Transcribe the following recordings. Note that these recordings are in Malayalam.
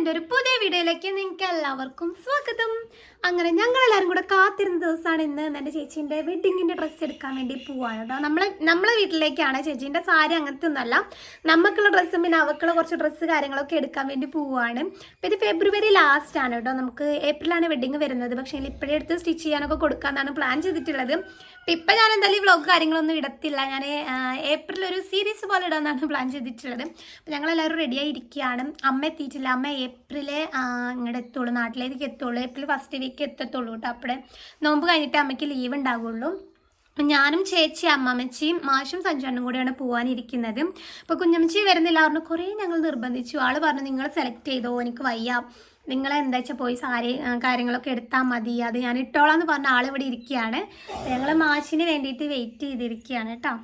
എന്റെ ഒരു പുതിയ വീഡിയോയിലേക്ക് നിങ്ങൾക്ക് എല്ലാവർക്കും സ്വാഗതം. അങ്ങനെ ഞങ്ങൾ എല്ലാവരും കൂടെ കാത്തിരുന്ന ദിവസമാണ് ഇന്ന് എന്റെ ചേച്ചീന്റെ വെഡിങ്ങിന്റെ ഡ്രസ്സ് എടുക്കാൻ വേണ്ടി പോവാണ്. കേട്ടോ നമ്മളെ നമ്മളെ വീട്ടിലേക്കാണ് ചേച്ചീന്റെ സാരി അങ്ങനത്തെ ഒന്നല്ല നമുക്കുള്ള ഡ്രസ്സും പിന്നെ അവക്കുള്ള കുറച്ച് ഡ്രസ്സ് കാര്യങ്ങളൊക്കെ എടുക്കാൻ വേണ്ടി പോവുകയാണ് അപ്പോൾ ഇത് ഫെബ്രുവരി ലാസ്റ്റ് ആണ് കേട്ടോ. നമുക്ക് ഏപ്രിലാണ് വെഡിങ് വരുന്നത്. പക്ഷേ ഇപ്പോഴേ എടുത്ത് സ്റ്റിച്ച് ചെയ്യാനൊക്കെ കൊടുക്കാമെന്നാണ് പ്ലാൻ ചെയ്തിട്ടുള്ളത്. അപ്പം ഇപ്പം ഞാൻ എന്തായാലും വ്ളോഗ് കാര്യങ്ങളൊന്നും ഇടത്തില്ല. ഞാൻ ഏപ്രിൽ ഒരു സീരീസ് പോലെ ഇടാമെന്നാണ് പ്ലാൻ ചെയ്തിട്ടുള്ളത്. അപ്പം ഞങ്ങളെല്ലാവരും റെഡിയായി ഇരിക്കുകയാണ്. അമ്മ എത്തിയിട്ടില്ല. അമ്മ ഏപ്രിലെ ഇങ്ങോട്ട് എത്തുള്ളൂ. നാട്ടിലേക്ക് എത്തുള്ളൂ. ഏപ്രിൽ ഫസ്റ്റ് വീക്ക് എത്തത്തുള്ളൂ കേട്ടോ അപ്പോഴേ നോമ്പ് കഴിഞ്ഞിട്ട് അമ്മയ്ക്ക് ലീവ് ഉണ്ടാവുള്ളൂ. ഞാനും ചേച്ചി അമ്മമ്മച്ചിയും മാഷും സഞ്ജുണ്ണും കൂടെയാണ് പോകാനിരിക്കുന്നത് അപ്പോൾ കുഞ്ഞമ്മച്ചി വരുന്നില്ല. പറഞ്ഞു കുറേ ഞങ്ങൾ നിർബന്ധിച്ചു. ആൾ പറഞ്ഞു നിങ്ങൾ സെലക്ട് ചെയ്തോ? എനിക്ക് വയ്യ. നിങ്ങൾ എന്താ വെച്ചാൽ പോയി സാരി കാര്യങ്ങളൊക്കെ എടുത്താൽ മതി. അത് ഞാൻ ഇട്ടോളാം എന്ന് പറഞ്ഞ ആൾ ഇവിടെ ഇരിക്കുകയാണ് ഞങ്ങൾ മാഷിന് വേണ്ടിയിട്ട് വെയിറ്റ് ചെയ്തിരിക്കുകയാണ് കേട്ടോ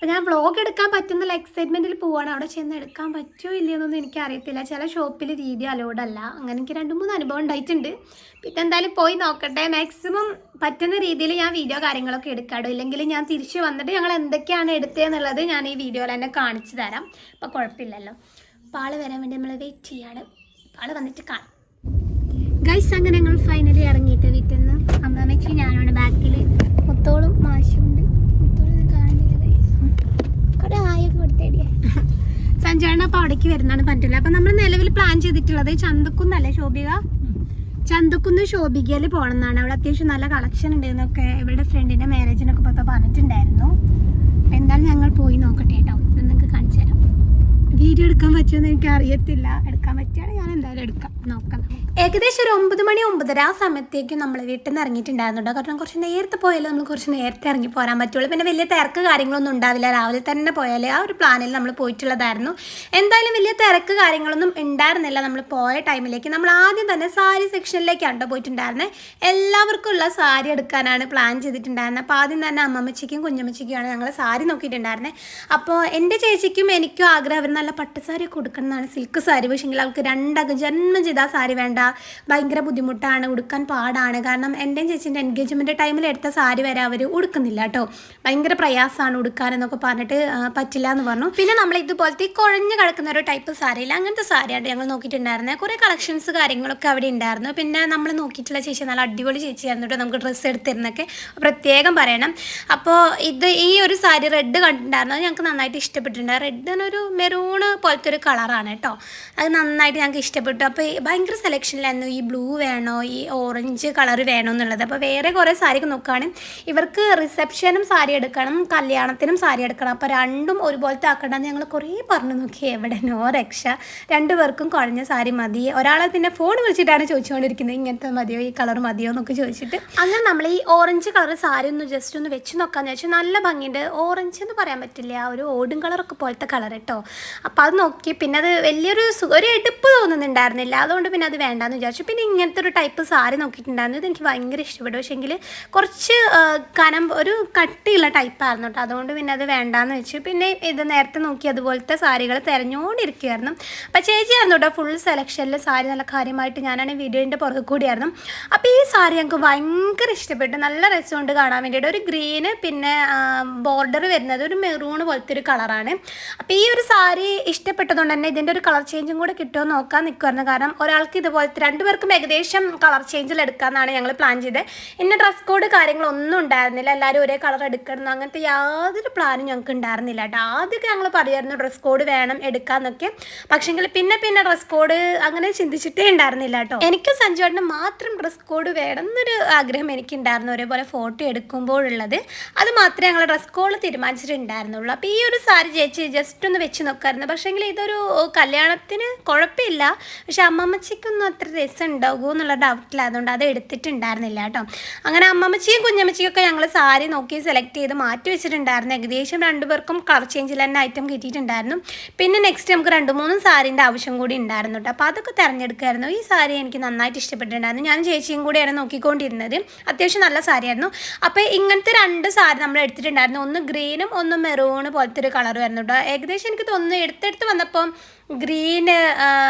അപ്പോൾ ഞാൻ വ്ളോഗ് എടുക്കാൻ പറ്റുന്ന എക്സൈറ്റ്മെന്റിൽ പോവാണ്. അവിടെ ചെന്ന് എടുക്കാൻ പറ്റുമോ ഇല്ലയെന്നൊന്നും എനിക്ക് അറിയത്തില്ല ചില ഷോപ്പിൽ രീതി അലോഡല്ല അങ്ങനെ എനിക്ക് രണ്ട് മൂന്ന് അനുഭവം ഉണ്ടായിട്ടുണ്ട്. പിന്നെ എന്തായാലും പോയി നോക്കട്ടെ. മാക്സിമം പറ്റുന്ന രീതിയിൽ ഞാൻ വീഡിയോ കാര്യങ്ങളൊക്കെ എടുക്കാടോ ഇല്ലെങ്കിൽ ഞാൻ തിരിച്ച് വന്നിട്ട് ഞങ്ങൾ എന്തൊക്കെയാണ് എടുത്തതെന്നുള്ളത് ഞാൻ ഈ വീഡിയോയിൽ തന്നെ കാണിച്ചു തരാം. അപ്പോൾ കുഴപ്പമില്ലല്ലോ. അപ്പോൾ ആൾ വരാൻ വേണ്ടി നമ്മൾ വെയിറ്റ് ചെയ്യാണ്. ആൾ വന്നിട്ട് കാണാം. ഗൈസ് അങ്ങനെ ഞങ്ങൾ ഫൈനലി ഇറങ്ങിയിട്ട് വീട്ടിൽ നിന്ന്. അമ്മമ്മച്ചി ഞാനാണ് ബാക്കിൽ മുത്തോളും മാഷും ഉണ്ട് മുത്തോളും കാണുന്നില്ല ഗൈസ് കുറെ ആയൊക്കെ കൊടുത്തേടിയ. സഞ്ജയണ്ണ അപ്പോൾ അവിടേക്ക് വരുന്നതാണ് പറ്റില്ല അപ്പൊ നമ്മൾ നിലവിൽ പ്ലാൻ ചെയ്തിട്ടുള്ളത് ചന്തക്കുന്നല്ലേ ശോഭിക? ചന്തക്കുന്ന് ശോഭികയിൽ പോകണം എന്നാണ് അവിടെ അത്യാവശ്യം നല്ല കളക്ഷൻ ഉണ്ട് എന്നൊക്കെ ഇവരുടെ ഫ്രണ്ടിന്റെ മാരേജിനൊക്കെ ഇപ്പോൾ പറഞ്ഞിട്ടുണ്ടായിരുന്നു. അപ്പം എന്തായാലും ഞങ്ങൾ പോയി നോക്കട്ടെ കേട്ടോ നിങ്ങൾക്ക് കാണിച്ചു തരാം. വീഡിയോ എടുക്കാൻ പറ്റുമെന്ന് എനിക്ക് അറിയത്തില്ല എടുക്കാൻ പറ്റുകയാണെങ്കിൽ ഞാൻ എന്തായാലും എടുക്കാം. നോക്കാം. ഏകദേശം ഒരു ഒമ്പത് മണി ഒമ്പതര ആ സമയത്തേക്കും നമ്മൾ വീട്ടിൽ നിന്ന് ഇറങ്ങിയിട്ടുണ്ടായിരുന്നുണ്ടോ കാരണം കുറച്ച് നേരത്തെ പോയാലും നമ്മൾ കുറച്ച് നേരത്തെ ഇറങ്ങി പോരാൻ പറ്റുള്ളൂ. പിന്നെ വലിയ തിരക്ക് കാര്യങ്ങളൊന്നും ഉണ്ടാവില്ല. രാവിലെ തന്നെ പോയാൽ ആ ഒരു പ്ലാനിൽ നമ്മൾ പോയിട്ടുള്ളതായിരുന്നു. എന്തായാലും വലിയ തിരക്ക് കാര്യങ്ങളൊന്നും ഉണ്ടായിരുന്നില്ല നമ്മൾ പോയ ടൈമിലേക്ക്. നമ്മൾ ആദ്യം തന്നെ സാരി സെക്ഷനിലേക്കാണ് പോയിട്ടുണ്ടായിരുന്നത് എല്ലാവർക്കും ഉള്ള സാരി എടുക്കാനാണ് പ്ലാൻ ചെയ്തിട്ടുണ്ടായിരുന്നത് അപ്പോൾ ആദ്യം തന്നെ അമ്മമ്മച്ചിക്കും കുഞ്ഞമ്മച്ചിക്കുമാണ് ഞങ്ങൾ സാരി നോക്കിയിട്ടുണ്ടായിരുന്നത് അപ്പോൾ എന്റെ ചേച്ചിക്കും എനിക്കും ആഗ്രഹം അവർ നല്ല പട്ടുസാരി കൊടുക്കണം എന്നാണ്. സിൽക്ക് സാരി പക്ഷേങ്കിൽ അവൾക്ക് രണ്ടകം ജന്മം ചെയ്താൽ സാരി വേണ്ട. ഭയങ്കര ബുദ്ധിമുട്ടാണ് ഉടുക്കാൻ പാടാണ്. കാരണം എന്റെയും ചേച്ചീന്റെ എൻഗേജ്മെന്റ് ടൈമിൽ എടുത്ത സാരി വരെ അവർ ഉടുക്കുന്നില്ല കേട്ടോ. ഭയങ്കര പ്രയാസമാണ് ഉടുക്കാൻ എന്നൊക്കെ പറഞ്ഞിട്ട് പറ്റില്ല എന്ന് പറഞ്ഞു. പിന്നെ നമ്മൾ ഇതുപോലത്തെ കുഴഞ്ഞു കിടക്കുന്ന ഒരു ടൈപ്പ് സാരിയില്ല അങ്ങനത്തെ സാരിയാണ് ഞങ്ങൾ നോക്കിയിട്ടുണ്ടായിരുന്നത് കുറേ കളക്ഷൻസ് കാര്യങ്ങളൊക്കെ അവിടെ ഉണ്ടായിരുന്നു. പിന്നെ നമ്മൾ നോക്കിയിട്ടുള്ള ചേച്ചി നല്ല അടിപൊളി ചേച്ചിയായിരുന്നു കേട്ടോ. നമുക്ക് ഡ്രസ്സ് എടുത്തിരുന്നൊക്കെ പ്രത്യേകം പറയണം. അപ്പോൾ ഇത് ഈ ഒരു സാരി റെഡ് കണ്ടിട്ടുണ്ടായിരുന്നു ഞങ്ങൾക്ക് നന്നായിട്ട് ഇഷ്ടപ്പെട്ടിട്ടുണ്ട്. റെഡിനൊരു മെറൂൺ പോലത്തെ ഒരു കളറാണ് കേട്ടോ. അത് നന്നായിട്ട് ഞങ്ങൾക്ക് ഇഷ്ടപ്പെട്ടു. അപ്പോൾ ഭയങ്കര സെലക്ഷനിലായിരുന്നു. ഈ ബ്ലൂ വേണോ? ഈ ഓറഞ്ച് കളർ വേണോ എന്നുള്ളത്. അപ്പോൾ വേറെ കുറേ സാരി നോക്കുകയാണ്. ഇവർക്ക് റിസപ്ഷനും സാരി എടുക്കണം കല്യാണത്തിനും സാരി എടുക്കണം. അപ്പോൾ രണ്ടും ഒരുപോലത്തെ ആക്കണമെന്ന് ഞങ്ങൾ കുറേ പറഞ്ഞു. നോക്കി എവിടെ? നോ രക്ഷ. രണ്ടുപേർക്കും കുഴഞ്ഞ സാരി മതി. ഒരാളെ പിന്നെ ഫോൺ വിളിച്ചിട്ടാണ് ചോദിച്ചുകൊണ്ടിരിക്കുന്നത്. ഇങ്ങനത്തെ മതിയോ? ഈ കളർ മതിയോ എന്നൊക്കെ ചോദിച്ചിട്ട്. അങ്ങനെ നമ്മൾ ഈ ഓറഞ്ച് കളർ സാരി ഒന്ന് ജസ്റ്റ് ഒന്ന് വെച്ച് നോക്കാന്ന് വെച്ചാൽ നല്ല ഭംഗിയുണ്ട്. ഓറഞ്ച് എന്ന് പറയാൻ പറ്റില്ല. ഒരു ഓടും കളറൊക്കെ പോലത്തെ കളർ കേട്ടോ. അപ്പോൾ അത് നോക്കി. പിന്നെ അത് വലിയൊരു സു- ഒരു എടുപ്പ് തോന്നുന്നുണ്ടായിരുന്നില്ല. അതുകൊണ്ട് പിന്നെ അത് വേണ്ടാന്ന് വിചാരിച്ചു. പിന്നെ ഇങ്ങനത്തെ ഒരു ടൈപ്പ് സാരി നോക്കിയിട്ടുണ്ടായിരുന്നു. ഇത് എനിക്ക് ഭയങ്കര ഇഷ്ടപ്പെട്ടു. പക്ഷേങ്കിൽ കുറച്ച് കനം ഒരു കട്ടിയുള്ള ടൈപ്പായിരുന്നു കേട്ടോ. അതുകൊണ്ട് പിന്നെ അത് വേണ്ടാന്ന് വെച്ചു. പിന്നെ ഇത് നേരത്തെ നോക്കി അതുപോലത്തെ സാരികൾ തിരഞ്ഞുകൊണ്ടിരിക്കുകയായിരുന്നു അപ്പോൾ ചേച്ചിയായിരുന്നു കേട്ടോ ഫുൾ സെലക്ഷനിൽ സാരി നല്ല കാര്യമായിട്ട് ഞാനാണ് വീഡിയോന്റെ പുറകെ കൂടിയായിരുന്നു. അപ്പോൾ ഈ സാരി ഞങ്ങൾക്ക് ഭയങ്കര ഇഷ്ടപ്പെട്ടു. നല്ല രസമുണ്ട് കാണാൻ വേണ്ടിയിട്ട്. ഒരു ഗ്രീന് പിന്നെ ബോർഡർ വരുന്നത് ഒരു മെറൂൺ പോലത്തെ ഒരു കളറാണ് അപ്പോൾ ഈ ഒരു സാരി ഇഷ്ടപ്പെട്ടതുകൊണ്ട് തന്നെ ഇതിന്റെ ഒരു കളർ ചേഞ്ചും കൂടെ കിട്ടുമോ എന്ന് നോക്കാൻ നിൽക്കുമായിരുന്നു കാരണം ഒരാൾക്ക് ഇതുപോലത്തെ രണ്ടുപേർക്കും ഏകദേശം കളർ ചേഞ്ചിൽ എടുക്കാമെന്നാണ് ഞങ്ങൾ പ്ലാൻ ചെയ്തത്. ഇന്ന ഡ്രസ് കോഡ് കാര്യങ്ങളൊന്നും ഉണ്ടായിരുന്നില്ല. എല്ലാവരും ഒരേ കളർ എടുക്കണം. അങ്ങനത്തെ യാതൊരു പ്ലാനും ഞങ്ങൾക്ക് ഉണ്ടായിരുന്നില്ല കേട്ടോ. ആദ്യമൊക്കെ ഞങ്ങൾ പറയുമായിരുന്നു ഡ്രസ് കോഡ് വേണം എടുക്കാമെന്നൊക്കെ പക്ഷേങ്കിൽ പിന്നെ പിന്നെ ഡ്രസ് കോഡ് അങ്ങനെ ചിന്തിച്ചിട്ടേ ഉണ്ടായിരുന്നില്ല കേട്ടോ. എനിക്ക് സഞ്ജുവേട്ടന് മാത്രം ഡ്രസ് കോഡ് വേണം എന്നൊരു ആഗ്രഹം എനിക്കുണ്ടായിരുന്നു ഒരേപോലെ ഫോട്ടോ എടുക്കുമ്പോഴുള്ളത്. അത് മാത്രമേ ഞങ്ങൾ ഡ്രസ് കോഡ് തീരുമാനിച്ചിട്ടുണ്ടായിരുന്നുള്ളൂ. അപ്പോൾ ഈ ഒരു സാരി ചേച്ചി ജസ്റ്റ് ഒന്ന് വെച്ച് നോക്കായിരുന്നു. പക്ഷേങ്കിൽ ഇതൊരു കല്യാണത്തിന് കുഴപ്പമില്ല. പക്ഷെ അമ്മമ്മച്ചിക്കൊന്നും അത്ര രസം ഉണ്ടാകുമോ എന്നുള്ള ഡൗട്ടിലായതുകൊണ്ട് അത് എടുത്തിട്ടുണ്ടായിരുന്നില്ല കേട്ടോ. അങ്ങനെ അമ്മമ്മച്ചിയും കുഞ്ഞമ്മച്ചിയൊക്കെ ഞങ്ങൾ സാരി നോക്കി സെലക്ട് ചെയ്ത് മാറ്റി വെച്ചിട്ടുണ്ടായിരുന്നു. ഏകദേശം രണ്ടുപേർക്കും കളർ ചേഞ്ചിൽ തന്നെ ഐറ്റം കിട്ടിയിട്ടുണ്ടായിരുന്നു. പിന്നെ നെക്സ്റ്റ് നമുക്ക് രണ്ട് മൂന്നും സാരീന്റെ ആവശ്യം കൂടി ഉണ്ടായിരുന്നു കേട്ടോ. അപ്പോൾ അതൊക്കെ തിരഞ്ഞെടുക്കുമായിരുന്നു ഈ സാരി എനിക്ക് നന്നായിട്ട് ഇഷ്ടപ്പെട്ടിട്ടുണ്ടായിരുന്നു. ഞാൻ ചേച്ചിയും കൂടെയാണ് നോക്കിക്കൊണ്ടിരുന്നത്. അത്യാവശ്യം നല്ല സാരിയായിരുന്നു അപ്പോൾ ഇങ്ങനത്തെ രണ്ട് സാരി നമ്മൾ എടുത്തിട്ടുണ്ടായിരുന്നു. ഒന്ന് ഗ്രീനും ഒന്ന് മെറൂണ് പോലത്തെ ഒരു കളർ ആയിരുന്നു കേട്ടോ. ഏകദേശം എനിക്ക് തോന്നുന്നു എടുത്തെടുത്ത് വന്നപ്പോൾ ഗ്രീന്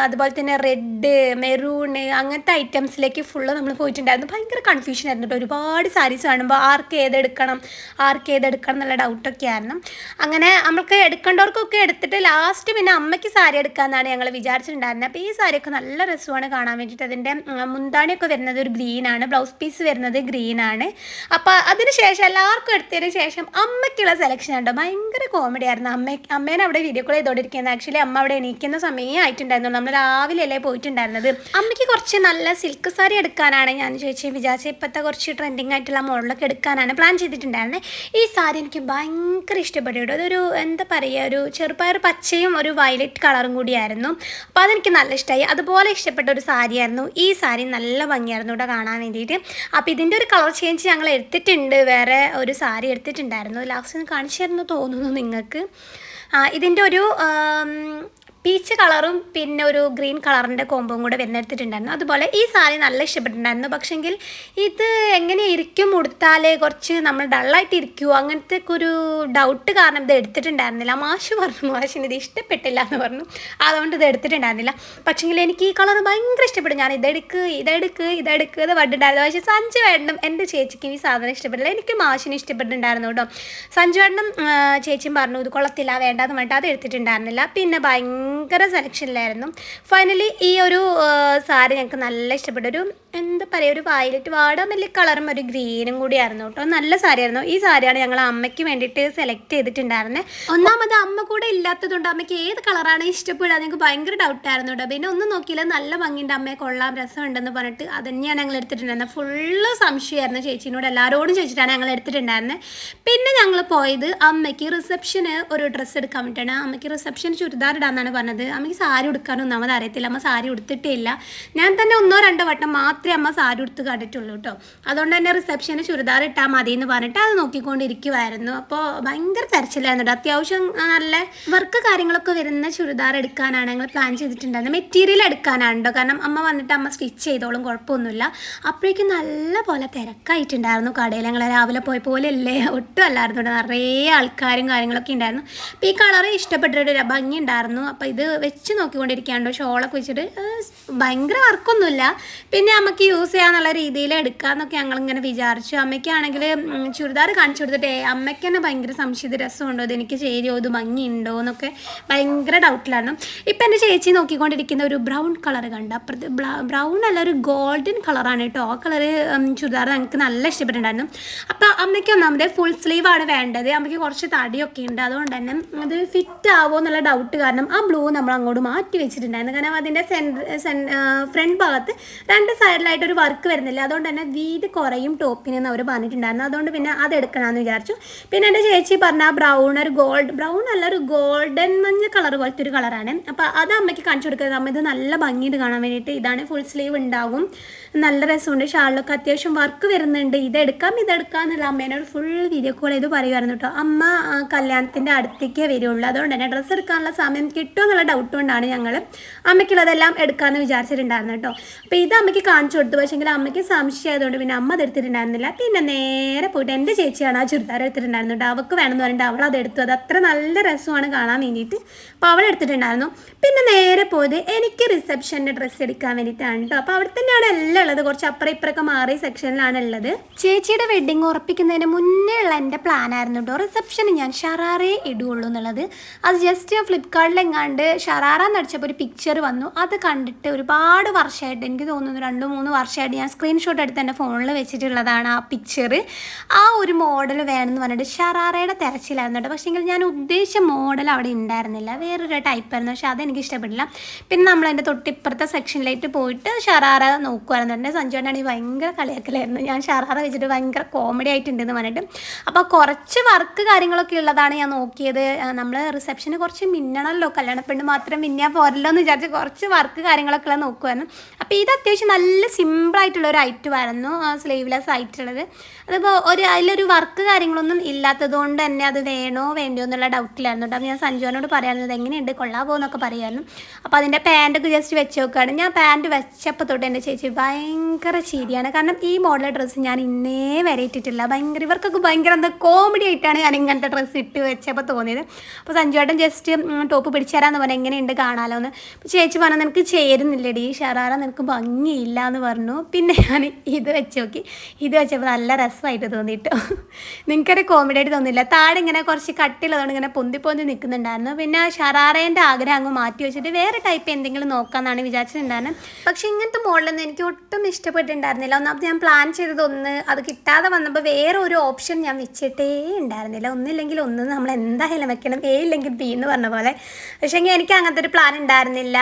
അതുപോലെ തന്നെ റെഡ് മെറൂണ് അങ്ങനത്തെ ഐറ്റംസിലേക്ക് ഫുള്ള് നമ്മൾ പോയിട്ടുണ്ടായിരുന്നു. ഭയങ്കര കൺഫ്യൂഷൻ ആയിരുന്നു കേട്ടോ ഒരുപാട് സാരീസ് കാണുമ്പോൾ ആർക്ക് ഏതെടുക്കണം ആർക്ക് ഏതെടുക്കണം എന്നുള്ള ഡൗട്ടൊക്കെ ആയിരുന്നു. അങ്ങനെ നമ്മൾക്ക് എടുക്കേണ്ടവർക്കൊക്കെ എടുത്തിട്ട് ലാസ്റ്റ് പിന്നെ അമ്മയ്ക്ക് സാരി എടുക്കാമെന്നാണ് ഞങ്ങൾ വിചാരിച്ചിട്ടുണ്ടായിരുന്നത് അപ്പോൾ ഈ സാരിയൊക്കെ നല്ല രസമാണ് കാണാൻ വേണ്ടിയിട്ട് അതിന്റെ മുന്താണിയൊക്കെ വരുന്നത് ഒരു ഗ്രീനാണ് ബ്ലൗസ് പീസ് വരുന്നത് ഗ്രീനാണ് അപ്പോൾ അതിന് ശേഷം എല്ലാവർക്കും എടുത്തതിന് ശേഷം അമ്മയ്ക്കുള്ള സെലക്ഷൻ ഉണ്ടോ ഭയങ്കര കോമഡി ആയിരുന്നു. അമ്മ അമ്മേനെ അവിടെ വീഡിയോ കോൾ ചെയ്തോണ്ടിരിക്കുന്നത് ആക്ച്വലി അമ്മ അവിടെ എണീക്കുന്ന സമയം ആയിട്ടുണ്ടായിരുന്നു നമ്മൾ രാവിലെ അല്ലേ പോയിട്ടുണ്ടായിരുന്നത്? അമ്മയ്ക്ക് കുറച്ച് നല്ല സിൽക്ക് സാരി എടുക്കാനാണ് ഞാൻ ചോദിച്ചത് വിചാരിച്ചത് ഇപ്പോഴത്തെ കുറച്ച് ട്രെൻഡിങ് ആയിട്ടുള്ള മോഡലൊക്കെ എടുക്കാനാണ് പ്ലാൻ ചെയ്തിട്ടുണ്ടായിരുന്നത് ഈ സാരി എനിക്ക് ഭയങ്കര ഇഷ്ടപ്പെട്ടു കേട്ടോ. അതൊരു എന്താ പറയുക ഒരു ചെറുപയർ പച്ചയും ഒരു വയലറ്റ് കളറും കൂടിയായിരുന്നു. അപ്പോൾ അതെനിക്ക് നല്ല ഇഷ്ടമായി അതുപോലെ ഇഷ്ടപ്പെട്ട ഒരു സാരിയായിരുന്നു ഈ സാരി നല്ല ഭംഗിയായിരുന്നു ഇവിടെ കാണാൻ വേണ്ടിയിട്ട്. അപ്പോൾ ഇതിന്റെ ഒരു കളർ ചേഞ്ച് ഞങ്ങൾ എടുത്തിട്ടുണ്ട്. വേറെ ഒരു സാരി എടുത്തിട്ടുണ്ടായിരുന്നു. ലാസ്റ്റ് കാണിച്ചു തരുന്നു തോന്നുന്നു നിങ്ങൾക്ക്. ഇതിന്റെ ഒരു പീച്ച് കളറും പിന്നെ ഒരു ഗ്രീൻ കളറിന്റെ കോമ്പും കൂടെ വെന്നെടുത്തിട്ടുണ്ടായിരുന്നു അതുപോലെ ഈ സാരി നല്ല ഇഷ്ടപ്പെട്ടിട്ടുണ്ടായിരുന്നു. പക്ഷെങ്കിൽ ഇത് എങ്ങനെ ഇരിക്കും ഉടുത്താൽ കുറച്ച് നമ്മൾ ഡള്ളായിട്ട് ഇരിക്കുമോ അങ്ങനത്തെ ഒരു ഡൗട്ട് കാരണം ഇത് എടുത്തിട്ടുണ്ടായിരുന്നില്ല. മാഷ് പറഞ്ഞു മാഷിന് ഇത് ഇഷ്ടപ്പെട്ടില്ല എന്ന് പറഞ്ഞു. അതുകൊണ്ട് ഇത് എടുത്തിട്ടുണ്ടായിരുന്നില്ല. പക്ഷെങ്കിൽ എനിക്ക് ഈ കളർ ഭയങ്കര ഇഷ്ടപ്പെട്ടു. ഞാൻ ഇതെടുക്ക് ഇതെടുക്ക് ഇതെടുക്ക് ഇത് പണ്ടിട്ടുണ്ടായിരുന്നു പക്ഷേ സഞ്ജു വേണ്ടം എന്റെ ചേച്ചിക്ക് ഈ സാധനം ഇഷ്ടപ്പെട്ടില്ല. എനിക്ക് മാഷിന് ഇഷ്ടപ്പെട്ടിട്ടുണ്ടായിരുന്നു കേട്ടോ. സഞ്ജു വേണ്ടം ചേച്ചിയും പറഞ്ഞു ഇത് കൊള്ളത്തില്ല വേണ്ടാന്ന് പറഞ്ഞിട്ട് അത് എടുത്തിട്ടുണ്ടായിരുന്നില്ല. പിന്നെ ഭയങ്കര സെലക്ഷനിലായിരുന്നു ഫൈനലി ഈ ഒരു സാരി ഞങ്ങൾക്ക് നല്ല ഇഷ്ടപ്പെട്ട. ഒരു എന്താ പറയുക ഒരു വയലറ്റ് വാടാമല്ലി കളറും ഒരു ഗ്രീനും കൂടി ആയിരുന്നു കേട്ടോ. നല്ല സാരിയായിരുന്നു ഈ സാരിയാണ് ഞങ്ങൾ അമ്മയ്ക്ക് വേണ്ടിയിട്ട് സെലക്ട് ചെയ്തിട്ടുണ്ടായിരുന്നത് ഒന്നാമത് അമ്മ കൂടെ ഇല്ലാത്തതുകൊണ്ട് അമ്മയ്ക്ക് ഏത് കളറാണ് ഇഷ്ടപ്പെടുക ഞങ്ങൾക്ക് ഭയങ്കര ഡൗട്ടായിരുന്നു കേട്ടോ. പിന്നെ ഒന്നും നോക്കിയില്ല നല്ല ഭംഗിയുണ്ട്. അമ്മയെ കൊള്ളാം രസമുണ്ടെന്ന് പറഞ്ഞിട്ട് അത് തന്നെയാണ് ഞങ്ങൾ എടുത്തിട്ടുണ്ടായിരുന്നത് ഫുള്ള് സംശയമായിരുന്നു ചേച്ചിനോട്. എല്ലാവരോടും ചോദിച്ചിട്ടാണ് ഞങ്ങൾ എടുത്തിട്ടുണ്ടായിരുന്നത് പിന്നെ ഞങ്ങൾ പോയത് അമ്മയ്ക്ക് റിസപ്ഷന് ഒരു ഡ്രസ്സ് എടുക്കാൻ വേണ്ടിയിട്ടാണ് അമ്മയ്ക്ക് റിസപ്ഷൻ ചുരിദാർ ഇടാന്നാണ് പറഞ്ഞത്. അമ്മയ്ക്ക് സാരി ഉടുക്കാനൊന്നും ഒന്നാമത് അറിയത്തില്ല. അമ്മ സാരി ഉടുത്തിട്ടേ ഇല്ല. ഞാൻ തന്നെ ഒന്നോ രണ്ടോ വട്ടം മാത്രമേ അമ്മ സാരി ഉടുത്ത് കണ്ടിട്ടുള്ളൂ കേട്ടോ അതുകൊണ്ട് തന്നെ റിസപ്ഷന് ചുരിദാർ ഇട്ടാൽ മതി എന്ന് പറഞ്ഞിട്ട് അത് നോക്കിക്കൊണ്ടിരിക്കുമായിരുന്നു അപ്പോൾ ഭയങ്കര തെരച്ചിലായിരുന്നു കേട്ടോ അത്യാവശ്യം നല്ല വർക്ക് കാര്യങ്ങളൊക്കെ വരുന്ന ചുരിദാർ എടുക്കാനാണ് ഞങ്ങൾ പ്ലാൻ ചെയ്തിട്ടുണ്ടായിരുന്നത്. മെറ്റീരിയൽ എടുക്കാനാണ് കേട്ടോ കാരണം അമ്മ വന്നിട്ട് അമ്മ സ്റ്റിച്ച് ചെയ്തോളും കുഴപ്പമൊന്നുമില്ല. അപ്പോഴേക്കും നല്ല പോലെ തിരക്കായിട്ടുണ്ടായിരുന്നു കടയിൽ. ഞങ്ങൾ രാവിലെ പോയ പോലെ അല്ലേ ഒട്ടും അല്ലായിരുന്നു നിറയെ ആൾക്കാരും കാര്യങ്ങളൊക്കെ ഉണ്ടായിരുന്നു. അപ്പോൾ ഈ കളറ് ഒരു ഭംഗി ഉണ്ടായിരുന്നു അപ്പോൾ ഇത് വെച്ച് നോക്കിക്കൊണ്ടിരിക്കുകയാണ് ഷോളൊക്കെ വെച്ചിട്ട് ഭയങ്കര വർക്കൊന്നുമില്ല പിന്നെ നമുക്ക് യൂസ് ചെയ്യാന്നുള്ള രീതിയിൽ ഞങ്ങൾ ഇങ്ങനെ വിചാരിച്ചു. അമ്മയ്ക്കാണെങ്കിൽ ചുരിദാർ കാണിച്ചു കൊടുത്തിട്ട് അമ്മയ്ക്ക് തന്നെ ഭയങ്കര സംശയ രസമുണ്ടോ. ഇത് എനിക്ക് ചേരുമോ ഇത് ഭംഗിയുണ്ടോ? എന്നൊക്കെ ഭയങ്കര ഡൗട്ടിലാണ് ഇപ്പം എന്റെ ചേച്ചി നോക്കിക്കൊണ്ടിരിക്കുന്ന ഒരു ബ്രൗൺ കളർ കണ്ട. അപ്പുറത്ത് ബ്രൗൺ അല്ല ഒരു ഗോൾഡൻ കളറാണ് കേട്ടോ. ആ കളർ ചുരിദാർ ഞങ്ങൾക്ക് നല്ല ഇഷ്ടപ്പെട്ടിട്ടുണ്ടായിരുന്നു. അപ്പോൾ അമ്മയ്ക്ക് ഒന്നാമത് ഫുൾ സ്ലീവാണ് വേണ്ടത്. അമ്മയ്ക്ക് കുറച്ച് തടിയൊക്കെ ഉണ്ട്. അതുകൊണ്ട് തന്നെ അത് ഫിറ്റ് ആവുമോ എന്നുള്ള ഡൗട്ട് കാരണം ആ ബ്ലൂ നമ്മൾ അങ്ങോട്ട് മാറ്റി വെച്ചിട്ടുണ്ടായിരുന്നു. കാരണം അതിന്റെ സെൻ ഫ്രണ്ട് ഭാഗത്ത് രണ്ട് സൈഡിലായിട്ട് ഒരു വർക്ക് വരുന്നില്ല. അതുകൊണ്ട് തന്നെ വീതി കുറയും ടോപ്പിന് എന്ന് അവർ പറഞ്ഞിട്ടുണ്ടായിരുന്നു. അതുകൊണ്ട് പിന്നെ അത് എടുക്കണമെന്ന് വിചാരിച്ചു. പിന്നെ എന്റെ ചേച്ചി പറഞ്ഞ ബ്രൗൺ ഒരു ഗോൾഡ് ബ്രൗൺ അല്ല ഒരു ഗോൾഡൻ മഞ്ഞ കളർ പോലത്തെ ഒരു കളറാണ് അപ്പോൾ അത് അമ്മയ്ക്ക് കാണിച്ചു കൊടുക്കുന്നത്. അമ്മ ഇത് നല്ല ഭംഗിയിട്ട് കാണാൻ വേണ്ടിയിട്ട്. ഇതാണ് ഫുൾ സ്ലീവ് ഉണ്ടാകും നല്ല രസമുണ്ട്. ഷാളിലൊക്കെ അത്യാവശ്യം വർക്ക് വരുന്നുണ്ട്. ഇതെടുക്കാം ഇതെടുക്കാം എന്നുള്ള അമ്മേനോട് ഫുൾ വീഡിയോ കോൾ ചെയ്ത് പറയുമായിരുന്നു കേട്ടോ അമ്മ കല്യാണത്തിന്റെ അടുത്തേക്കേ വരുള്ളൂ. അതുകൊണ്ട് തന്നെ ഡ്രസ്സ് എടുക്കാനുള്ള സമയം കിട്ടുമോ എന്നുള്ള ഡൗട്ട് കൊണ്ടാണ് ഞങ്ങൾ അമ്മയ്ക്കുള്ളതെല്ലാം എടുക്കാമെന്ന് വിചാരിച്ചിട്ടുണ്ടായിരുന്നു കേട്ടോ അപ്പോൾ ഇത് അമ്മയ്ക്ക് കാണിച്ചു കൊടുത്തു. പക്ഷേങ്കിൽ അമ്മയ്ക്ക് സംശയമായതുകൊണ്ട് പിന്നെ അമ്മ അത് എടുത്തിട്ടുണ്ടായിരുന്നില്ല. പിന്നെ നേരെ പോയിട്ട് എന്റെ ചേച്ചിയാണ് ആ ചുരിദാർ എടുത്തിട്ടുണ്ടായിരുന്നു കേട്ടോ അവൾക്ക് വേണമെന്ന് പറഞ്ഞിട്ട് അവൾ അത് എടുത്തു. അത് അത്ര നല്ല രസമാണ് കാണാൻ വേണ്ടിയിട്ട്. അപ്പോൾ അവൾ എടുത്തിട്ടുണ്ടായിരുന്നു. പിന്നെ നേരെ പോയത് എനിക്ക് റിസപ്ഷന്റെ ഡ്രസ്സ് എടുക്കാൻ വേണ്ടിയിട്ടാണ് കേട്ടോ അപ്പോൾ അവിടെ തന്നെയാണ് എല്ലാം ഉള്ളത്. കുറച്ച് അപ്പുറം ഇപ്പുറമൊക്കെ മാറിയ സെക്ഷനിലാണ് ഉള്ളത്. ചേച്ചിയുടെ വെഡിങ് ഉറപ്പിക്കുന്നതിന് മുന്നേ ഉള്ള എന്റെ പ്ലാൻ ആയിരുന്നു കേട്ടോ റിസപ്ഷന് ഞാൻ ഷറാറേ ഇടുകയുള്ളൂ എന്നുള്ളത്. അത് ജസ്റ്റ് ഫ്ലിപ്കാർട്ടിലെങ്ങാണ്ട് ഷറാറ എന്നടിച്ചപ്പോൾ ഒരു പിക്ചർ വന്നു. അത് കണ്ടിട്ട് ഒരുപാട് വർഷമായിട്ട് എനിക്ക് തോന്നുന്നു രണ്ട് മൂന്ന് വർഷമായിട്ട് ഞാൻ സ്ക്രീൻഷോട്ട് എടുത്ത് എന്റെ ഫോണിൽ വെച്ചിട്ടുള്ളതാണ് ആ പിക്ചർ ആ ഒരു മോഡൽ വേണമെന്ന് പറഞ്ഞിട്ട് ഷറാറയുടെ തിരച്ചിലായിരുന്നു കേട്ടോ പക്ഷേങ്കിൽ ഞാൻ ഉദ്ദേശിച്ച മോഡൽ അവിടെ ഉണ്ടായിരുന്നില്ല. വേറൊരു ടൈപ്പ് ആയിരുന്നു. പക്ഷെ അതെനിക്ക് ഇഷ്ടപ്പെട്ടില്ല. പിന്നെ നമ്മൾ എന്റെ തൊട്ടിപ്പുറത്തെ സെക്ഷനിലേക്ക് പോയിട്ട് ഷറാറ നോക്കുമായിരുന്നു എന്റെ സഞ്ജുവാണെങ്കിൽ ഭയങ്കര കളിയാക്കലായിരുന്നു. ഞാൻ ഷറാറ വെച്ചിട്ട് ഭയങ്കര കോമഡി ആയിട്ടുണ്ടെന്ന് പറഞ്ഞിട്ട്. അപ്പോൾ കുറച്ച് വർക്ക് കാര്യങ്ങളൊക്കെ ഉള്ളതാണ് ഞാൻ നോക്കിയത്. നമ്മൾ റിസപ്ഷന് കുറച്ച് മിന്നണമല്ലോ കല്യാണപ്പെണ്ണ് മാത്രം മിന്നിയാൽ പോരല്ലോ എന്ന് വിചാരിച്ച് കുറച്ച് വർക്ക് കാര്യങ്ങളൊക്കെ ഉള്ളത് നോക്കുമായിരുന്നു അപ്പോൾ ഇത് അത്യാവശ്യം നല്ല സിമ്പിളായിട്ടുള്ള ഒരു ഐറ്റം ആയിരുന്നു സ്ലീവ്ലെസ് ആയിട്ടുള്ളത്. അതിപ്പോൾ ഒരു അതിലൊരു വർക്ക് കാര്യങ്ങളൊന്നും ഇല്ലാത്തത് കൊണ്ട് തന്നെ അത് വേണോ വേണ്ടോ എന്നുള്ള ഡൗട്ടിലായിരുന്നു കേട്ടോ ഞാൻ സഞ്ജുവിനോട് പറയാറുന്നത് എങ്ങനെയുണ്ട്? കൊള്ളാമോ എന്നൊക്കെ പറയായിരുന്നു. അപ്പോൾ അതിന്റെ പാന്റൊക്കെ ജസ്റ്റ് വെച്ച് നോക്കുകയാണ് ഞാൻ പാന്റ് വെച്ചപ്പോൾ തൊട്ട് എന്റെ ചേച്ചി ഭയങ്കര ചിരിയാണ് കാരണം ഈ മോഡൽ ഡ്രസ്സ് ഞാൻ ഇന്നേ വരെ ഇട്ടിട്ടില്ല. ഭയങ്കര ഇവർക്കൊക്കെ ഭയങ്കര എന്താ കോമഡി ആയിട്ടാണ് ഞാൻ ഇങ്ങനത്തെ ഡ്രസ്സ് ഇട്ട് വെച്ചപ്പോൾ തോന്നിയത്. അപ്പോൾ സഞ്ജുവേട്ടൻ ജസ്റ്റ് ടോപ്പ് പിടിച്ചു തരാമെന്ന് പറഞ്ഞാൽ എങ്ങനെയുണ്ട് കാണാലോ എന്ന് അപ്പോൾ ചേച്ചി പറഞ്ഞു നിനക്ക് ചേരുന്നില്ലടി. ഷറാറ നിനക്ക് ഭംഗിയില്ല എന്ന് പറഞ്ഞു. പിന്നെ ഞാൻ ഇത് വെച്ച് നോക്കി. ഇത് വെച്ചപ്പോൾ നല്ല രസമായിട്ട് തോന്നിയിട്ടു നിങ്ങൾക്കൊരു കോമഡി ആയിട്ട് തോന്നില്ല. താഴെ ഇങ്ങനെ കുറച്ച് കട്ടിലതുകൊണ്ട് ഇങ്ങനെ പൊന്തി പൊന്തി നിൽക്കുന്നുണ്ടായിരുന്നു. പിന്നെ ആ ഷറാറേന്റെ ആഗ്രഹം അങ്ങ് മാറ്റി വെച്ചിട്ട് വേറെ ടൈപ്പ് എന്തെങ്കിലും നോക്കാമെന്നാണ് വിചാരിച്ചിട്ടുണ്ടായിരുന്നത് പക്ഷേ ഇങ്ങനത്തെ മോഡലൊന്നും എനിക്ക് ഒട്ടും ഇഷ്ടപ്പെട്ടിട്ടുണ്ടായിരുന്നില്ല. ഒന്നാമത് ഞാൻ പ്ലാൻ ചെയ്തതൊന്ന് അത് കിട്ടാതെ വന്നപ്പോൾ വേറെ ഒരു ഓപ്ഷൻ ഞാൻ വെച്ചിട്ടേ ഉണ്ടായിരുന്നില്ല. ഒന്നില്ലെങ്കിൽ ഒന്ന് നമ്മൾ എന്തായാലും വെക്കണം. എ ഇല്ലെങ്കിൽ ബി എന്ന് പറഞ്ഞ പോലെ. പക്ഷേ എനിക്ക് അങ്ങനത്തെ ഒരു പ്ലാൻ ഉണ്ടായിരുന്നില്ല.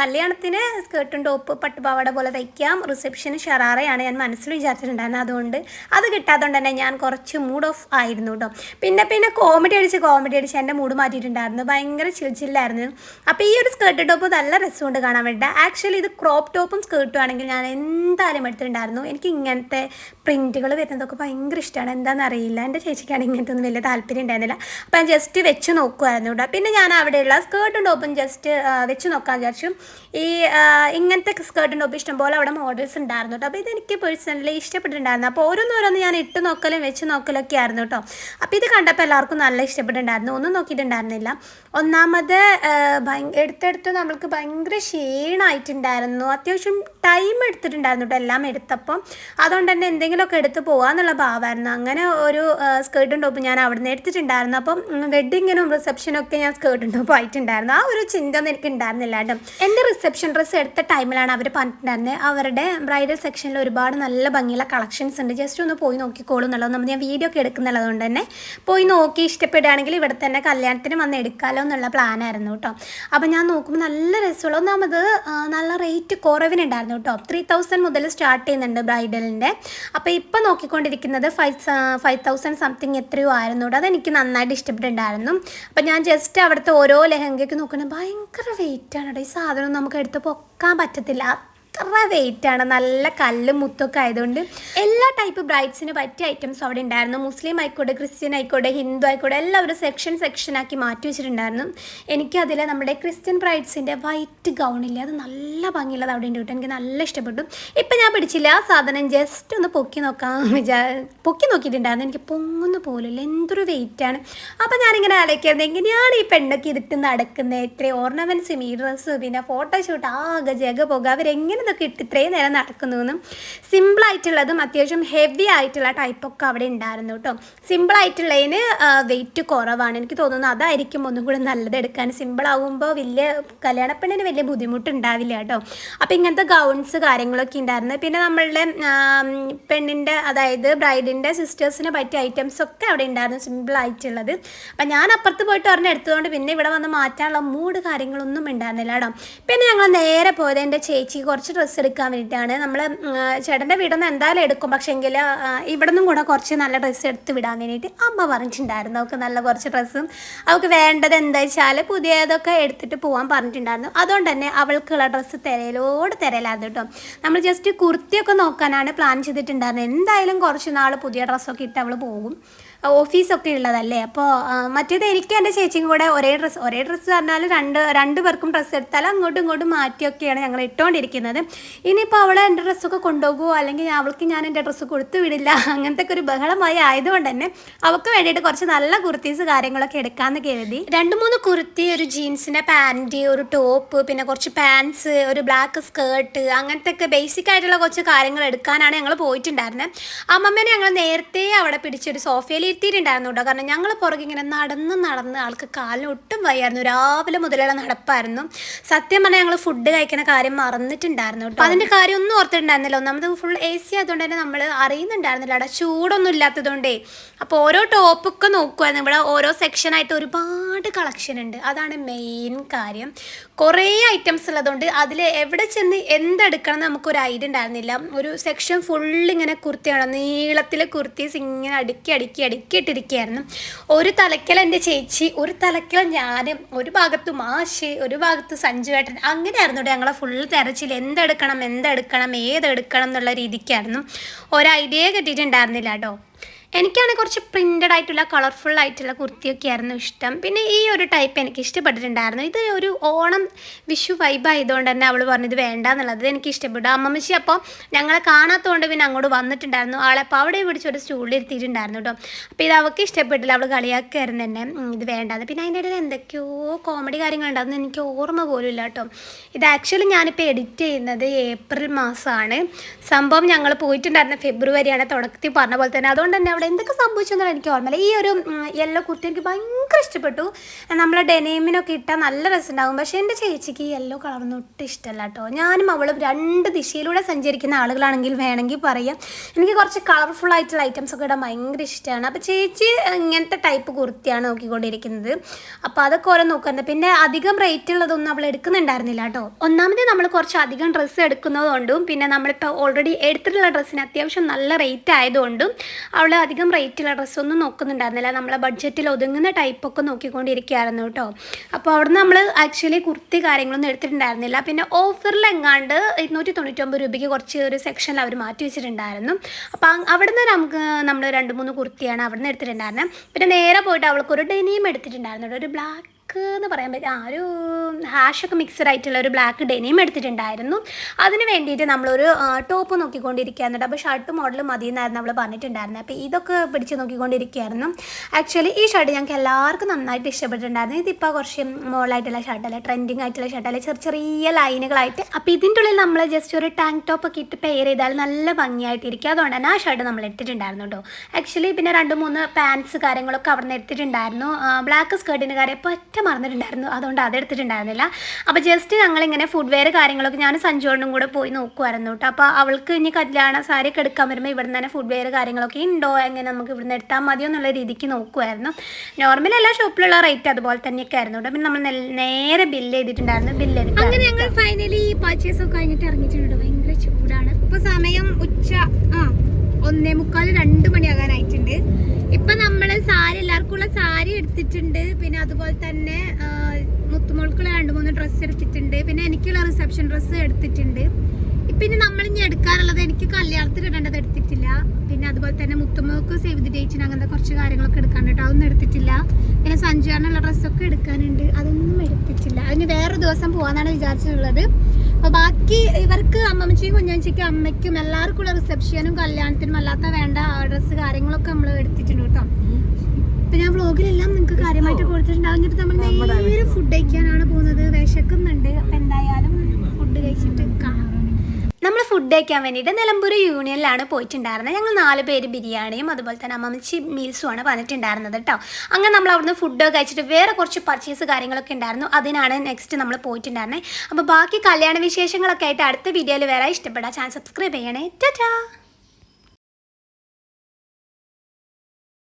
കല്യാണത്തിന് സ്കേർട്ടും ടോപ്പ് പട്ടുപാവാട പോലെ തയ്ക്കാം. റിസപ്ഷന് ഷറാറയാണ് ഞാൻ മനസ്സിൽ വിചാരിച്ചിട്ടുണ്ടായിരുന്നത്. അതുകൊണ്ട് അത് കിട്ടാത്തതുകൊണ്ട് തന്നെ ഞാൻ കുറച്ച് മൂഡ് ഓഫ് ആയിരുന്നു കേട്ടോ പിന്നെ പിന്നെ കോമഡി അടിച്ച് കോമഡി അടിച്ച് എന്റെ മൂഡ് മാറ്റിയിട്ടുണ്ടായിരുന്നു. ഭയങ്കര ചിൽച്ചില്ലായിരുന്നു അപ്പോൾ ഈ ഒരു സ്കേർട്ട് ടോപ്പ് നല്ല രസമുണ്ട് കാണാൻ വേണ്ടി ആക്ച്വലി ഇത് ക്രോപ്പ് ടോപ്പും സ്കേർട്ടും ആണെങ്കിൽ ഞാൻ എന്തായാലും എടുത്തിട്ടുണ്ടായിരുന്നു. എനിക്ക് ഇങ്ങനത്തെ പ്രിന്റുകൾ വരുന്നതൊക്കെ ഭയങ്കര ഇഷ്ടമാണ് എന്താണെന്ന് അറിയില്ല. എന്റെ ചേച്ചിക്കാണ് ഇങ്ങനത്തെ ഒന്നും വലിയ താല്പര്യം ഉണ്ടായിരുന്നില്ല. അപ്പോൾ ഞാൻ ജസ്റ്റ് വെച്ച് നോക്കുമായിരുന്നു കേട്ടോ. പിന്നെ ഞാൻ അവിടെയുള്ള സ്കേർട്ടും ടോപ്പും ജസ്റ്റ് വെച്ച് നോക്കാൻ വിചാരിച്ചു. ഈ ഇങ്ങനത്തെ സ്കേർട്ടും ടോപ്പ് ഇഷ്ടംപോലെ അവിടെ മോഡൽസ് ഉണ്ടായിരുന്നു കേട്ടോ. അപ്പോൾ ഇതെനിക്ക് പേഴ്സണലി ഇഷ്ടപ്പെട്ടിട്ടുണ്ടായിരുന്നു. അപ്പോൾ ഓരോന്നോരോന്ന് ഞാൻ ഇട്ട് നോക്കലും വെച്ച് നോക്കലൊക്കെ ആയിരുന്നു കേട്ടോ. അപ്പോൾ ഇത് കണ്ടപ്പോൾ എല്ലാവർക്കും നല്ല ഇഷ്ടപ്പെട്ടിട്ടുണ്ടായിരുന്നു. ഒന്നും നോക്കിയിട്ടുണ്ടായിരുന്നില്ല. ഒന്നാമത് എടുത്തെടുത്ത് നമ്മൾക്ക് ഭയങ്കര ക്ഷീണമായിട്ടുണ്ടായിരുന്നു അത്യാവശ്യം ടൈം എടുത്തിട്ടുണ്ടായിരുന്നു കേട്ടോ എല്ലാം എടുത്തപ്പം. അതുകൊണ്ട് തന്നെ എന്തെങ്കിലുമൊക്കെ എടുത്ത് പോകാമെന്നുള്ള ഭാവമായിരുന്നു അങ്ങനെ ഒരു സ്കേർട്ടും ടോപ്പ് ഞാൻ അവിടെ നിന്ന് എടുത്തിട്ടുണ്ടായിരുന്നു. അപ്പം വെഡിങ്ങിനും റിസപ്ഷനും ഒക്കെ ഞാൻ സ്കേർട്ടും ടോപ്പ് ആയിട്ടുണ്ടായിരുന്നു. ആ ഒരു ചിന്ത ഒന്നും എനിക്ക് ഉണ്ടായിരുന്നില്ല കേട്ടോ എന്റെ റിസപ്ഷൻ ഡ്രസ്സ് എടുത്ത ടൈമിലാണ് അവർ പറഞ്ഞിട്ടുണ്ടായിരുന്നത് അവരുടെ ബ്രൈഡൽ സെക്ഷനിൽ ഒരുപാട് നല്ല ഭംഗിയുള്ള കളക്ഷൻസ് ഉണ്ട്. ജസ്റ്റ് ഒന്ന് പോയി നോക്കിക്കോളൂ എന്നുള്ളത്. നമ്മൾ ഞാൻ വീഡിയോ ഒക്കെ എടുക്കുന്നുള്ളത് കൊണ്ട് തന്നെ പോയി നോക്കി ഇഷ്ടപ്പെടുകയാണെങ്കിൽ ഇവിടെ തന്നെ കല്യാണത്തിന് വന്ന് എടുക്കാമല്ലോ എന്നുള്ള പ്ലാനായിരുന്നു കേട്ടോ അപ്പം ഞാൻ നോക്കുമ്പോൾ നല്ല രസമുള്ള ഒന്നാമത് നല്ല റേറ്റ് കുറവിനുണ്ടായിരുന്നു കേട്ടോ ത്രീ തൗസൻഡ് മുതൽ സ്റ്റാർട്ട് ചെയ്യുന്നുണ്ട് ബ്രൈഡലിന്റെ. അപ്പോൾ ഇപ്പോൾ നോക്കിക്കൊണ്ടിരിക്കുന്നത് ഫൈവ് ഫൈവ് തൗസൻഡ് സംതിങ് എത്രയോ ആയിരുന്നു അത് എനിക്ക് നന്നായിട്ട് ഇഷ്ടപ്പെട്ടിട്ടുണ്ടായിരുന്നു. അപ്പോൾ ഞാൻ ജസ്റ്റ് അവിടുത്തെ ഓരോ ലെഹങ്കയ്ക്ക് നോക്കുന്നത് ഭയങ്കര വെയിറ്റ് ആണ് കേട്ടോ ഈ സാധനം നമുക്ക് എടുത്ത് പൊക്കാൻ പറ്റത്തില്ല. അത്ര വെയിറ്റ് ആണ്? നല്ല കല്ലും മുത്തൊക്കെ ആയതുകൊണ്ട് എല്ലാ ടൈപ്പ് ബ്രൈഡ്സിന് പറ്റിയ ഐറ്റംസ് അവിടെ ഉണ്ടായിരുന്നു. മുസ്ലിം ആയിക്കോട്ടെ ക്രിസ്ത്യൻ ആയിക്കോട്ടെ ഹിന്ദു ആയിക്കോട്ടെ എല്ലാവരും സെക്ഷൻ സെക്ഷൻ ആക്കി മാറ്റി വെച്ചിട്ടുണ്ടായിരുന്നു. എനിക്ക് അതിൽ നമ്മുടെ ക്രിസ്ത്യൻ ബ്രൈഡ്സിന്റെ വൈറ്റ് ഗൗണില്ലേ അത് നല്ല ഭംഗിയുള്ളത് അവിടെ ഉണ്ട് എനിക്ക് നല്ല ഇഷ്ടപ്പെട്ടു. ഇപ്പം ഞാൻ പിടിച്ചില്ല. ആ സാധനം ജസ്റ്റ് ഒന്ന് പൊക്കി നോക്കാൻ വിചാ പൊക്കി നോക്കിയിട്ടുണ്ടായിരുന്നു. എനിക്ക് പൊങ്ങുന്ന പോലില്ല എന്തൊരു ആണ്. അപ്പോൾ ഞാനിങ്ങനെ ആലോചിക്കുന്നത് എങ്ങനെയാണ് ഈ പെണ്ണൊക്കെ ഇതിട്ട് നടക്കുന്നത് ഇത്ര ഓർണമെന്റ്സും ഡ്രസ്സും പിന്നെ ഫോട്ടോഷൂട്ട് ആകെ ജഗ പോകുക അവരെങ്ങനെ ഇതൊക്കെ ഇട്ട് ഇത്രയും നേരം നടക്കുന്നു എന്നും സിമ്പിൾ ആയിട്ടുള്ളതും അത്യാവശ്യം ഹെവി ആയിട്ടുള്ള ടൈപ്പൊക്കെ അവിടെ ഉണ്ടായിരുന്നു കേട്ടോ സിമ്പിളായിട്ടുള്ളതിന് വെയിറ്റ് കുറവാണ്. എനിക്ക് തോന്നുന്നു അതായിരിക്കും ഒന്നും കൂടി നല്ലത് എടുക്കാൻ. സിമ്പിൾ ആകുമ്പോൾ വലിയ കല്യാണപ്പെണ്ണിന് വലിയ ബുദ്ധിമുട്ടുണ്ടാവില്ല കേട്ടോ അപ്പോൾ ഇങ്ങനത്തെ ഗൗൺസ് കാര്യങ്ങളൊക്കെ ഉണ്ടായിരുന്നു. പിന്നെ നമ്മളുടെ പെണ്ണിന്റെ അതായത് ബ്രൈഡിന്റെ സിസ്റ്റേഴ്സിന് പറ്റിയ ഐറ്റംസ് ഒക്കെ അവിടെ ഉണ്ടായിരുന്നു സിമ്പിൾ ആയിട്ടുള്ളത്. അപ്പം ഞാൻ അപ്പുറത്ത് പോയിട്ട് ഒരെണ്ണം പിന്നെ ഇവിടെ വന്ന് മാറ്റാനുള്ള മൂഡ് കാര്യങ്ങളൊന്നും ഉണ്ടായിരുന്നില്ല കേട്ടോ പിന്നെ ഞങ്ങൾ നേരെ പോയത് എന്റെ ചേച്ചി. കുറച്ച് ഡ്രസ്സ് എടുക്കാൻ വേണ്ടിയിട്ടാണ്. നമ്മൾ ചേട്ടന്റെ വീട്ടിൽ നിന്ന് എന്തായാലും എടുക്കും. പക്ഷേങ്കിൽ ഇവിടെ നിന്നും കൂടെ കുറച്ച് നല്ല ഡ്രസ്സ് എടുത്ത് വിടാൻ വേണ്ടിയിട്ട് അമ്മ പറഞ്ഞിട്ടുണ്ടായിരുന്നു. അവൾക്ക് നല്ല കുറച്ച് ഡ്രസ്സും അവൾക്ക് വേണ്ടത് എന്താ വെച്ചാൽ പുതിയതൊക്കെ എടുത്തിട്ട് പോകാൻ പറഞ്ഞിട്ടുണ്ടായിരുന്നു. അതുകൊണ്ട് തന്നെ അവൾക്കുള്ള ഡ്രസ്സ് തിരയിലോട് തിരയിലായിരുന്നു കേട്ടോ. നമ്മൾ ജസ്റ്റ് കുർത്തിയൊക്കെ നോക്കാനാണ് പ്ലാൻ ചെയ്തിട്ടുണ്ടായിരുന്നത്. എന്തായാലും കുറച്ച് നാൾ പുതിയ ഡ്രസ്സൊക്കെ ഇട്ട് അവൾ പോകും. ഓഫീസൊക്കെ ഉള്ളതല്ലേ? അപ്പോൾ മറ്റേത് എനിക്ക് എന്റെ ചേച്ചിയും കൂടെ ഒരേ ഡ്രസ്സ് ഒരേ ഡ്രസ്സ് പറഞ്ഞാൽ രണ്ട് രണ്ട് പേർക്കും ഡ്രസ്സ് എടുത്താൽ അങ്ങോട്ടും ഇങ്ങോട്ടും മാറ്റിയൊക്കെയാണ് ഞങ്ങൾ ഇട്ടുകൊണ്ടിരിക്കുന്നത് ഇനിയിപ്പോൾ അവൾ എന്റെ ഡ്രസ്സൊക്കെ കൊണ്ടുപോകുമോ അല്ലെങ്കിൽ അവൾക്ക് ഞാൻ എന്റെ ഡ്രസ്സ് കൊടുത്തു വിടില്ല? അങ്ങനത്തെ ഒരു ബഹളമായി ആയതുകൊണ്ട് തന്നെ അവൾക്ക് വേണ്ടിയിട്ട് കുറച്ച് നല്ല കുർത്തീസ് കാര്യങ്ങളൊക്കെ എടുക്കാമെന്ന് കരുതി. രണ്ട് മൂന്ന് കുർത്തി ഒരു ജീൻസിന്റെ പാന്റ് ഒരു ടോപ്പ് പിന്നെ കുറച്ച് പാൻസ് ഒരു ബ്ലാക്ക് സ്കേർട്ട് അങ്ങനത്തെ ഒക്കെ ബേസിക് ആയിട്ടുള്ള കുറച്ച് കാര്യങ്ങൾ എടുക്കാനാണ് ഞങ്ങൾ പോയിട്ടുണ്ടായിരുന്നത് അമ്മമ്മേനെ ഞങ്ങൾ നേരത്തെ അവിടെ പിടിച്ചൊരു സോഫയിൽ ഇരുത്തിയിട്ടുണ്ടായിരുന്നു കേട്ടോ. കാരണം ഞങ്ങൾ പുറകെ ഇങ്ങനെ നടന്ന് നടന്ന് ആൾക്ക് കാലിന് ഒട്ടും വയ്യായിരുന്നു. രാവിലെ മുതലുള്ള നടപ്പായിരുന്നു. സത്യം പറഞ്ഞാൽ ഞങ്ങൾ ഫുഡ് കഴിക്കുന്ന കാര്യം മറന്നിട്ടുണ്ടായിരുന്നു കേട്ടോ. അതിന്റെ കാര്യം ഒന്നും ഓർത്തിട്ടുണ്ടായിരുന്നില്ല. ഒന്നാമത് ഫുൾ എ സി ആയതുകൊണ്ട് തന്നെ നമ്മൾ അറിയുന്നുണ്ടായിരുന്നില്ല അവിടെ ചൂടൊന്നും ഇല്ലാത്തതുകൊണ്ടേ. അപ്പോൾ ഓരോ ടോപ്പൊക്കെ നോക്കുമായിരുന്നു ഇവിടെ ഓരോ സെക്ഷനായിട്ട് ഒരുപാട് കളക്ഷൻ ഉണ്ട്. അതാണ് മെയിൻ കാര്യം. കുറേ ഐറ്റംസ് ഉള്ളതുകൊണ്ട് അതിൽ എവിടെ ചെന്ന് എന്തെടുക്കണം എന്ന് നമുക്കൊരു ഐഡിയ ഉണ്ടായിരുന്നില്ല. ഒരു സെക്ഷൻ ഫുള്ള് ഇങ്ങനെ കുർത്തിയാണ്. നീളത്തിലെ കുർത്തീസ് ഇങ്ങനെ അടുക്കി അടുക്കി അടുക്കി. ഒരുക്കിയിട്ടിരിക്കുകയായിരുന്നു ഒരു തലക്കൽ എന്റെ ചേച്ചി ഒരു തലക്കൽ ഞാനും ഒരു ഭാഗത്ത് മാഷ് ഒരു ഭാഗത്ത് സഞ്ജു ഏട്ടൻ അങ്ങനെയായിരുന്നു ഞങ്ങളെ ഫുൾ തിരച്ചിൽ എന്തെടുക്കണം എന്തെടുക്കണം ഏതെടുക്കണം എന്നുള്ള രീതിക്കായിരുന്നു. ഒരു ഐഡിയ കിട്ടിയിട്ടുണ്ടായിരുന്നില്ല കേട്ടോ. എനിക്കാണ് കുറച്ച് പ്രിന്റഡ് ആയിട്ടുള്ള കളർഫുൾ ആയിട്ടുള്ള കുർത്തിയൊക്കെ ആയിരുന്നു ഇഷ്ടം. പിന്നെ ഈ ഒരു ടൈപ്പ് എനിക്ക് ഇഷ്ടപ്പെട്ടിട്ടുണ്ടായിരുന്നു. ഇത് ഒരു ഓണം വിഷു വൈബ് ആയതുകൊണ്ട് തന്നെ അവൾ പറഞ്ഞത് വേണ്ട എന്നുള്ളത് എനിക്ക് ഇഷ്ടപ്പെട്ടു. അമ്മമ്മച്ചി അപ്പോൾ ഞങ്ങളെ കാണാത്തതുകൊണ്ട് പിന്നെ അങ്ങോട്ട് വന്നിട്ടുണ്ടായിരുന്നു. ആളെ അപ്പോൾ അവിടെ പിടിച്ച് ഒരു സ്റ്റൂളിൽ ഇരുത്തിയിട്ടുണ്ടായിരുന്നു കേട്ടോ അപ്പോൾ ഇത് അവൾക്ക് ഇഷ്ടപ്പെട്ടില്ല. അവൾ കളിയാക്കായിരുന്നു തന്നെ ഇത് വേണ്ടാന്ന്. പിന്നെ അതിന്റെ ഇടയിൽ എന്തൊക്കെയോ കോമഡി കാര്യങ്ങളുണ്ടായിരുന്നു എനിക്ക് ഓർമ്മ പോലും ഇല്ല കേട്ടോ ഇത് ആക്ച്വലി ഞാനിപ്പോൾ എഡിറ്റ് ചെയ്യുന്നത് ഏപ്രിൽ മാസമാണ് സംഭവം ഞങ്ങൾ പോയിട്ടുണ്ടായിരുന്ന ഫെബ്രുവരിയാണ് തുടക്കത്തിൽ പറഞ്ഞ പോലെ തന്നെ. അതുകൊണ്ട് തന്നെ അവിടെ എന്തൊക്കെ സംഭവിച്ചെന്നാണ് എനിക്ക് ഓർമ്മയില്ല. ഈ ഒരു യെല്ലോ കുർത്തി എനിക്ക് ഭയങ്കര ഇഷ്ടപ്പെട്ടു. നമ്മളെ ഡെനീമിനൊക്കെ ഇട്ടാൽ നല്ല രസമുണ്ടാകും പക്ഷേ എന്റെ ചേച്ചിക്ക് ഈ യെല്ലോ കളറൊന്നും ഒട്ടും ഇഷ്ടമല്ല കേട്ടോ. ഞാനും അവളും രണ്ട് ദിശയിലൂടെ സഞ്ചരിക്കുന്ന ആളുകളാണെങ്കിൽ വേണമെങ്കിൽ പറയാം. എനിക്ക് കുറച്ച് കളർഫുൾ ആയിട്ടുള്ള ഐറ്റംസ് ഒക്കെ ഇടാൻ ഭയങ്കര ഇഷ്ടമാണ്. അപ്പോൾ ചേച്ചി ഇങ്ങനത്തെ ടൈപ്പ് കുർത്തിയാണ് നോക്കിക്കൊണ്ടിരിക്കുന്നത്. അപ്പോൾ അതൊക്കെ ഓരോ നോക്കുന്നത് പിന്നെ അധികം റേറ്റ് ഉള്ളതൊന്നും അവൾ എടുക്കുന്നുണ്ടായിരുന്നില്ല കേട്ടോ. ഒന്നാമത് നമ്മൾ കുറച്ച് അധികം ഡ്രസ്സ് എടുക്കുന്നതുകൊണ്ടും പിന്നെ നമ്മളിപ്പോൾ ഓൾറെഡി എടുത്തിട്ടുള്ള ഡ്രസ്സിന് അത്യാവശ്യം നല്ല റേറ്റ് ആയതുകൊണ്ടും അവൾ അധികം റേറ്റുള്ള ഡ്രസ്സൊന്നും നോക്കുന്നുണ്ടായിരുന്നില്ല. നമ്മളെ ബഡ്ജറ്റിൽ ഒതുങ്ങുന്ന ടൈപ്പൊക്കെ നോക്കിക്കൊണ്ടിരിക്കുകയായിരുന്നു കേട്ടോ. അപ്പോൾ അവിടുന്ന് നമ്മൾ ആക്ച്വലി കുർത്തി കാര്യങ്ങളൊന്നും എടുത്തിട്ടുണ്ടായിരുന്നില്ല. പിന്നെ ഓഫറിൽ എങ്ങാണ്ട് ഇരുന്നൂറ്റി തൊണ്ണൂറ്റൊമ്പത് രൂപയ്ക്ക് കുറച്ച് ഒരു സെക്ഷനിൽ അവർ മാറ്റി വെച്ചിട്ടുണ്ടായിരുന്നു. അപ്പോൾ അവിടുന്ന് നമുക്ക് നമ്മൾ രണ്ട് മൂന്ന് കുർത്തിയാണ് അവിടുന്ന് എടുത്തിട്ടുണ്ടായിരുന്നത് പിന്നെ നേരെ പോയിട്ട് അവൾക്കൊരു ഡെനിയും എടുത്തിട്ടുണ്ടായിരുന്നു. ഒരു ബ്ലാക്ക് എന്ന് പറയാൻ പറ്റും ആ ഒരു ഹാഷൊക്കെ മിക്സഡ് ആയിട്ടുള്ള ഒരു ബ്ലാക്ക് ഡെനിയും എടുത്തിട്ടുണ്ടായിരുന്നു. അതിന് വേണ്ടിയിട്ട് നമ്മളൊരു ടോപ്പ് നോക്കിക്കൊണ്ടിരിക്കുകയായിരുന്നു അപ്പോൾ ഷർട്ട് മോഡൽ മതി എന്നായിരുന്നു അവൾ പറഞ്ഞിട്ടുണ്ടായിരുന്നത് അപ്പോൾ ഇതൊക്കെ പിടിച്ച് നോക്കിക്കൊണ്ടിരിക്കുകയായിരുന്നു. ആക്ച്വലി ഈ ഷർട്ട് ഞങ്ങൾക്ക് എല്ലാവർക്കും നന്നായിട്ട് ഇഷ്ടപ്പെട്ടിട്ടുണ്ടായിരുന്നു. ഇതിപ്പോൾ കുറച്ച് മോളായിട്ടുള്ള ഷർട്ടല്ല ട്രെൻഡിങ് ആയിട്ടുള്ള ഷർട്ടല്ല ചെറിയ ചെറിയ ലൈനുകളായിട്ട് അപ്പോൾ ഇതിന്റെ ഉള്ളിൽ നമ്മൾ ജസ്റ്റ് ഒരു ടാങ്ക് ടോപ്പ് ഒക്കെ ഇട്ട് പെയർ ചെയ്താൽ നല്ല ഭംഗിയായിട്ടിരിക്കും. അതുകൊണ്ട് തന്നെ ആ ഷർട്ട് നമ്മൾ എടുത്തിട്ടുണ്ടായിരുന്നു കേട്ടോ. ആക്ച്വലി പിന്നെ രണ്ട് മൂന്ന് പാൻസ് കാര്യങ്ങളൊക്കെ അവിടെ നിന്ന് എടുത്തിട്ടുണ്ടായിരുന്നു ബ്ലാക്ക് സ്കേർട്ടിന്റെ കാര്യം പറ്റ മറന്നിട്ടുണ്ടായിരുന്നു. അതുകൊണ്ട് അതെടുത്തിട്ടുണ്ടായിരുന്നില്ല അപ്പോൾ ജസ്റ്റ് ഞങ്ങളിങ്ങനെ ഫുഡ് വെയർ കാര്യങ്ങളൊക്കെ ഞാൻ സഞ്ജുകൊണ്ടും കൂടെ പോയി നോക്കുമായിരുന്നു കേട്ടോ. അപ്പോൾ അവൾക്ക് ഇനി കല്യാണ സാരി ഒക്കെ എടുക്കാൻ വരുമ്പോൾ ഇവിടെ തന്നെ ഫുഡ് വെയർ കാര്യങ്ങളൊക്കെ ഉണ്ടോ? എങ്ങനെ നമുക്ക് ഇവിടുന്ന് എടുത്താൽ മതിയോ എന്നുള്ള രീതിക്ക് നോക്കുമായിരുന്നു നോർമൽ എല്ലാ ഷോപ്പിലുള്ള റേറ്റ് അതുപോലെ തന്നെയൊക്കെ ആയിരുന്നു കേട്ടോ. പിന്നെ നമ്മൾ നേരെ ബില്ല് ചെയ്തിട്ടുണ്ടായിരുന്നു. ബില്ല് ചെയ്തിട്ട് അങ്ങനെ ഞങ്ങൾ ഫൈനലി പർച്ചേസ് ഒക്കെ കഴിഞ്ഞിട്ട് ഇറങ്ങിയിട്ടുണ്ട് ഭയങ്കര ചൂടാണ്. ഇപ്പൊ സമയം ഉച്ച ആ ഒന്നേ മുക്കാൽ രണ്ട് മണിയാകാനായിട്ടുണ്ട്. സാരി എല്ലാവർക്കും ഉള്ള സാരി എടുത്തിട്ടുണ്ട്. പിന്നെ അതുപോലെ തന്നെ മുത്തുമോൾക്കുള്ള രണ്ട് മൂന്ന് ഡ്രസ്സ് എടുത്തിട്ടുണ്ട്. പിന്നെ എനിക്കുള്ള റിസപ്ഷൻ ഡ്രസ്സ് എടുത്തിട്ടുണ്ട്. പിന്നെ നമ്മൾ ഇനി എടുക്കാറുള്ളത് എനിക്ക് കല്യാണത്തിന് ഇടേണ്ടത് എടുത്തിട്ടില്ല. പിന്നെ അതുപോലെ തന്നെ മുത്തുമോക്ക് സേവ് ദി ഡേറ്റിന് അങ്ങനത്തെ കുറച്ച് കാര്യങ്ങളൊക്കെ എടുക്കാനുണ്ട് അതൊന്നും എടുത്തിട്ടില്ല. പിന്നെ സഞ്ജുവാനുള്ള ഡ്രസ്സൊക്കെ എടുക്കാനുണ്ട്. അതൊന്നും എടുത്തിട്ടില്ല. അതിന് വേറെ ദിവസം പോകാനാണ് വിചാരിച്ചിട്ടുള്ളത്. അപ്പോൾ ബാക്കി ഇവർക്ക് അമ്മമ്മച്ചിക്കും കുഞ്ഞമ്മച്ചിക്കും അമ്മയ്ക്കും എല്ലാവർക്കും ഉള്ള റിസപ്ഷനും കല്യാണത്തിനും അല്ലാത്ത വേണ്ട ഡ്രസ്സ് കാര്യങ്ങളൊക്കെ നമ്മൾ എടുത്തിട്ടുണ്ട് കേട്ടോ. ഇപ്പൊ ഞാൻ വ്ളോഗിലെല്ലാം നിങ്ങൾക്ക് കാര്യമായിട്ട് കൊടുത്തിട്ടുണ്ടാവും. എന്നിട്ട് നമ്മൾ നേരെ ഫുഡ് കഴിക്കാനാണ് പോകുന്നത്. വിശക്കുന്നുണ്ട്. അപ്പൊ എന്തായാലും ഫുഡ് കഴിച്ചിട്ട് കാണാം. നമ്മൾ ഫുഡ് കഴിക്കാൻ വേണ്ടിയിട്ട് നിലമ്പൂർ യൂണിയനിലാണ് പോയിട്ടുണ്ടായിരുന്നത്. ഞങ്ങൾ നാല് പേര് ബിരിയാണിയും അതുപോലെ തന്നെ അമ്മച്ചി ആണ് പറഞ്ഞിട്ടുണ്ടായിരുന്നത് കേട്ടോ അങ്ങനെ നമ്മൾ അവിടുന്ന് ഫുഡ് കഴിച്ചിട്ട് വേറെ കുറച്ച് പർച്ചേസ് കാര്യങ്ങളൊക്കെ ഉണ്ടായിരുന്നു. അതിനാണ് നെക്സ്റ്റ് നമ്മൾ പോയിട്ടുണ്ടായിരുന്നത് അപ്പോൾ ബാക്കി കല്യാണ വിശേഷങ്ങളൊക്കെ ആയിട്ട് അടുത്ത വീഡിയോയിൽ വരാൻ ഇഷ്ടപ്പെടാം ചാനൽ സബ്സ്ക്രൈബ് ചെയ്യണേ. ടാറ്റാ